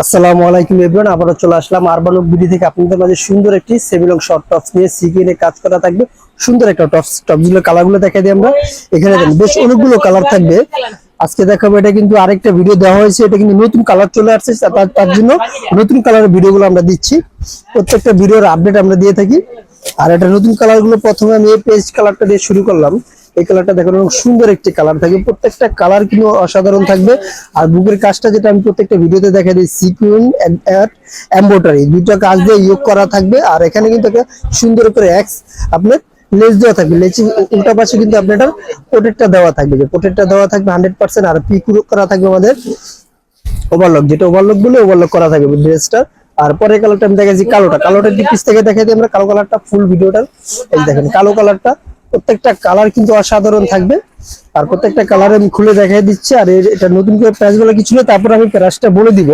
আসসালামু আলাইকুম এভরিওয়ান, আবারও চলে আসলাম আরবান বিডি থেকে। আপনাদের মাঝে সুন্দর একটি সেমিলং শর্ট টপস নিয়ে সিকিনে কাজ করা থাকবে। সুন্দর একটা টপস টপসগুলো কালারগুলো দেখাই দিই আমরা। এখানে বেশ অনেকগুলো কালার থাকবে। আজকে দেখাবো, এটা কিন্তু আরেকটা ভিডিও দেওয়া হয়েছে। এটা কিন্তু নতুন কালার চলে আসছে তার জন্য নতুন কালারের ভিডিওগুলো আমরা দিচ্ছি। প্রত্যেকটা ভিডিওর আপডেট আমরা দিয়ে থাকি। আর এটা নতুন কালারগুলো প্রথমে আমি এই পেস্ট কালারটা দিয়ে শুরু করলাম। এই কালারটা দেখেন অনেক সুন্দর একটি কালার থাকবে। প্রত্যেকটা কালার কিন্তু অসাধারণ থাকবে। আর বুকের কাজটা যেটা আমি প্রত্যেকটা ভিডিওতে দেখা দিই সিকুইন এম্বোটারি দুটো কাজ দিয়ে ইয়োগ করা থাকবে। আর এখানে কিন্তু একটা সুন্দর করে এক্স আপনার লেস দেওয়া থাকবে। লেচি উল্টা পাশে কিন্তু আপনার পোটেটটা দেওয়া থাকবে। যে পোটেটটা দেওয়া থাকবে হান্ড্রেড পার্সেন্ট আর পিক করা থাকবে আমাদের ওভারলক যেটা ওভারলক বলে ওভারলক করা থাকবে ড্রেসটা আর পরের কালারটা আমি দেখাচ্ছি কালোটা। কালোটা ডিপিস থেকে দেখাই দিই আমরা। কালো কালারটা ফুল ভিডিওটা এই দেখেন, কালো কালারটা প্রত্যেকটা কালার কিন্তু অসাধারণ থাকবে। আর প্রত্যেকটা কালার আমি খুলে দেখাই দিচ্ছি, আর এটা নতুন করে প্রাইসগুলো কিছু নেই, তারপর আমি প্রাইসটা বলে দিব।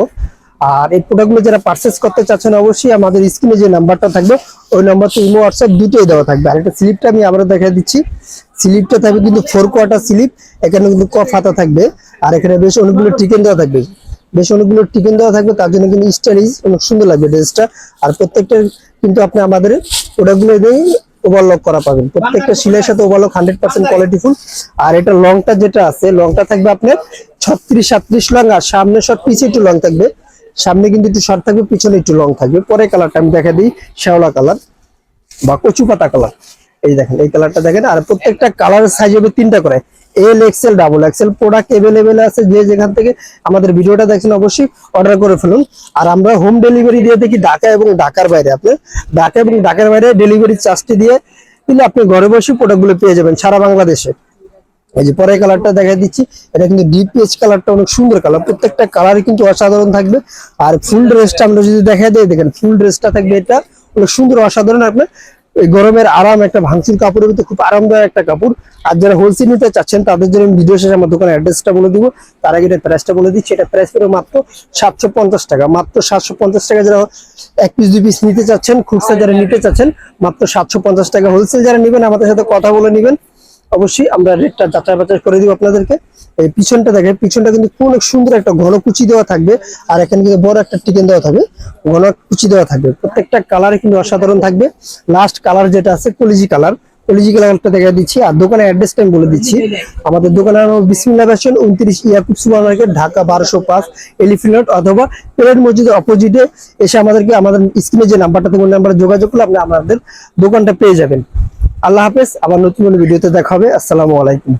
আর এই প্রোডাক্টগুলো যারা পারচেস করতে চাচ্ছেন, অবশ্যই আমাদের স্ক্রিনে যে নাম্বারটা থাকবে, ওই নাম্বারটা ইমো হোয়াটসঅ্যাপ দুটোই দেওয়া থাকবে। আর একটা স্লিপটা আমি আবারও দেখাই দিচ্ছি। স্লিপটা থাকবে কিন্তু ফোর কোয়ার্টার স্লিপ এখানে কিন্তু কফ হাতা থাকবে, আর এখানে বেশ অনেকগুলো টিকেন দেওয়া থাকবে। বেশ অনেকগুলো টিকেন দেওয়া থাকবে, তার জন্য কিন্তু স্টাইলিশ অনেক সুন্দর লাগবে ড্রেসটা আর প্রত্যেকটা কিন্তু আপনি আমাদের প্রোডাক্টগুলো দিয়ে ওভারলক করা পাবেন। প্রত্যেকটা সিলাইয়ের সাথে overlock hundred percent quality full আর এটা লংটা যেটা আছে লংটা থাকবে আপনার ছত্রিশ সাত্রিশ লং আর সামনে শর্ট পিছিয়ে একটু লং থাকবে। সামনে কিন্তু একটু শর্ট থাকবে পিছনে একটু লং থাকবে। পরে কালারটা আমি দেখা দিই শ্যাওলা কালার বা কচু পাতা কালার এই দেখেন এই কালারটা দেখেন আর প্রত্যেকটা কালার সাইজ হবে তিনটা করে। L XL double XL product available আছে। যে যেখান থেকে আমাদের ভিডিওটা দেখছেন, অবশ্যই অর্ডার করে ফেলুন। আর আমরা হোম ডেলিভারি দিয়ে থাকি ঢাকা এবং ঢাকার বাইরে আপনি ঢাকা এবং ঢাকার বাইরে ডেলিভারি চার্জটি দিয়ে কিন্তু আপনি ঘরে বসে প্রোডাক্টগুলো পেয়ে যাবেন সারা বাংলাদেশে। এই যে পরের কালারটা দেখা দিচ্ছি। এটা কিন্তু ডিপিএইচ কালারটা অনেক সুন্দর কালার প্রত্যেকটা কালার কিন্তু অসাধারণ থাকবে। আর ফুল ড্রেসটা আমরা যদি দেখা দিই, দেখেন ফুল ড্রেসটা থাকবে এটা। অনেক সুন্দর, অসাধারণ আপনার। এই গরমের আরাম একটা ভাঙচুর কাপড়ের ভিতরে খুব আরামদায়ক একটা কাপড়। আর যারা হোলসেল নিতে চাচ্ছেন, তাদের জন্য ভিডিও শেষে আমার দোকানের অ্যাড্রেসটা বলে দিব। তার আগে এটা প্রাইসটা বলে দিচ্ছি। এটা প্রাইস করে মাত্র সাতশো পঞ্চাশ টাকা। মাত্র সাতশো পঞ্চাশ টাকা যারা এক পিস দু পিস নিতে চাচ্ছেন, খুচরা যারা নিতে চাচ্ছেন, মাত্র সাতশো পঞ্চাশ টাকা হোলসেল যারা নেবেন, আমাদের সাথে কথা বলে নেবেন। অবশ্যই আমরা রেটটা যাচাই বাছাই করে দিব আপনাদেরকে। এই পিছনটা দেখেন, পিছনটা কিন্তু অনেক সুন্দর একটা ঘন কুচি দেওয়া থাকবে, আর এখানে কিন্তু বড় একটা টিকেন দেওয়া থাকবে, ঘন কুচি দেওয়া থাকবে। প্রত্যেকটা কালার কিন্তু অসাধারণ থাকবে। লাস্ট কালার যেটা আছে, কলিজি কালার কলিজি কালারটা দেখা দিচ্ছি, আর দোকানের অ্যাড্রেসটা আমি বলে দিচ্ছি। আমাদের দোকানের বিসমিল্লা ফ্যাশন উনত্রিশ ইয়াকুব সুপার মার্কেট, ঢাকা বারোশো পাঁচ এলিফিনাট অথবা পেরেড মসজিদের অপোজিটে এসে আমাদেরকে, আমাদের স্ক্রিনে যে নাম্বারটা থেকে নাম্বারে যোগাযোগ করলে আপনি আমাদের দোকানটা পেয়ে যাবেন। আল্লাহ হাফেজ আবার নতুন ভিডিওতে দেখা হবে। আসসালামু আলাইকুম।